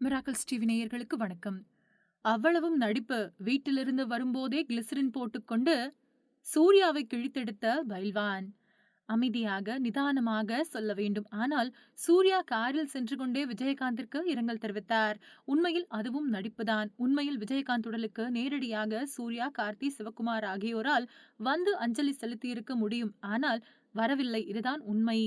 Miracles TV நேயர்களுக்கு வணக்கம். அவ்வளவும் நடிப்பு வீட்டிலிருந்து வரும்போதே கிளிசரின் போட்டுக்கொண்டு சூர்யாவை கிழித்தெடுத்த பைல்வான். அமைதியாக நிதானமாக சொல்ல வேண்டும். ஆனால் சூர்யா காரில் சென்று கொண்டே விஜயகாந்திற்கு இரங்கல் தெரிவித்தார். உண்மையில் அதுவும் நடிப்புதான். உண்மையில் விஜயகாந்த் உடலுக்கு நேரடியாக சூர்யா கார்த்தி சிவகுமார் ஆகியோரால் வந்து அஞ்சலி செலுத்தியிருக்க முடியும். ஆனால் வரவில்லை. இதுதான் உண்மை.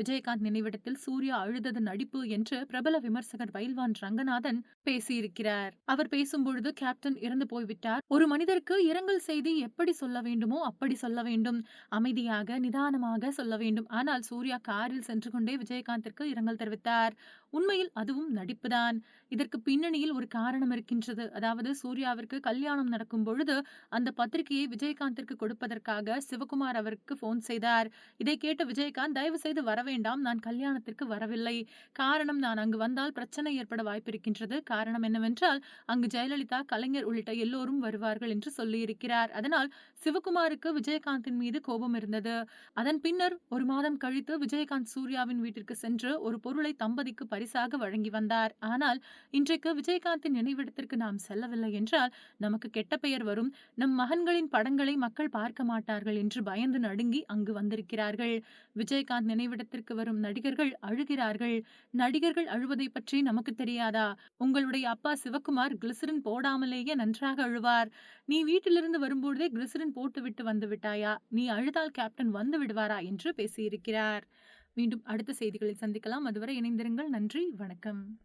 விஜயகாந்த் நினைவிடத்தில் சூர்யா அழுதது நடிப்பு என்று பிரபல விமர்சகர் பயில்வான் ரங்கநாதன் பேசியிருக்கிறார். அவர் பேசும்பொழுது கேப்டன் இறந்து போய்விட்டார். ஒரு மனிதருக்கு இரங்கல் செய்தி எப்படி சொல்ல வேண்டுமோ அப்படி சொல்ல வேண்டும். அமைதியாக நிதானமாக சொல்ல வேண்டும். ஆனால் சூர்யா காரில் சென்று கொண்டே விஜயகாந்திற்கு இரங்கல் தெரிவித்தார். உண்மையில் அதுவும் நடிப்புதான். இதற்கு பின்னணியில் ஒரு காரணம் இருக்கின்றது. அதாவது சூர்யாவிற்கு கல்யாணம் நடக்கும் பொழுது அந்த பத்திரிகையை விஜயகாந்திற்கு கொடுப்பதற்காக சிவகுமார் அவருக்கு போன் செய்தார். இதை கேட்ட விஜயகாந்த் தயவு செய்து வர வேண்டாம். நான் கல்யாணத்திற்கு வரவில்லை. காரணம் நான் அங்கு வந்தால் பிரச்சனை ஏற்பட வாய்ப்பிருக்கின்றது காரணம் என்னவென்றால் அங்கு ஜெயலலிதா கலைஞர் உள்ளிட்ட எல்லோரும் வருவார்கள் என்று சொல்லியிருக்கிறார். அதனால் சிவகுமாருக்கு விஜயகாந்தின் மீது கோபம் இருந்தது. அதன் பின்னர் ஒரு மாதம் கழித்து விஜயகாந்த் சூர்யாவின் வீட்டிற்கு சென்று ஒரு பொருளை தம்பதிக்கு பரிசாக வழங்கி வந்தார். ஆனால் இன்றைக்கு விஜயகாந்தின் நினைவிடத்திற்கு நாம் செல்லவில்லை என்றால் நமக்கு கெட்ட பெயர் வரும். நம் மகன்களின் படங்களை மக்கள் பார்க்க மாட்டார்கள் என்று பயந்து நடுங்கி அங்கு வந்திருக்கிறார்கள். விஜயகாந்த் நினைவிடத்திற்கு வரும் நடிகர்கள் அழுகிறார்கள். நடிகர்கள் அழுவதை பற்றி நமக்கு தெரியாதா? உங்களுடைய அப்பா சிவகுமார் கிளிசரின் போடாமலேயே நன்றாக அழுவார். நீ வீட்டிலிருந்து வரும்போதே கிளிசரின் போட்டுவிட்டு வந்து விட்டாயா? நீ அழுதால் கேப்டன் வந்து விடுவாரா? என்று பேசியிருக்கிறார். மீண்டும் அடுத்த செய்திகளில் சந்திக்கலாம். அதுவரை இணைந்திருங்கள். நன்றி. வணக்கம்.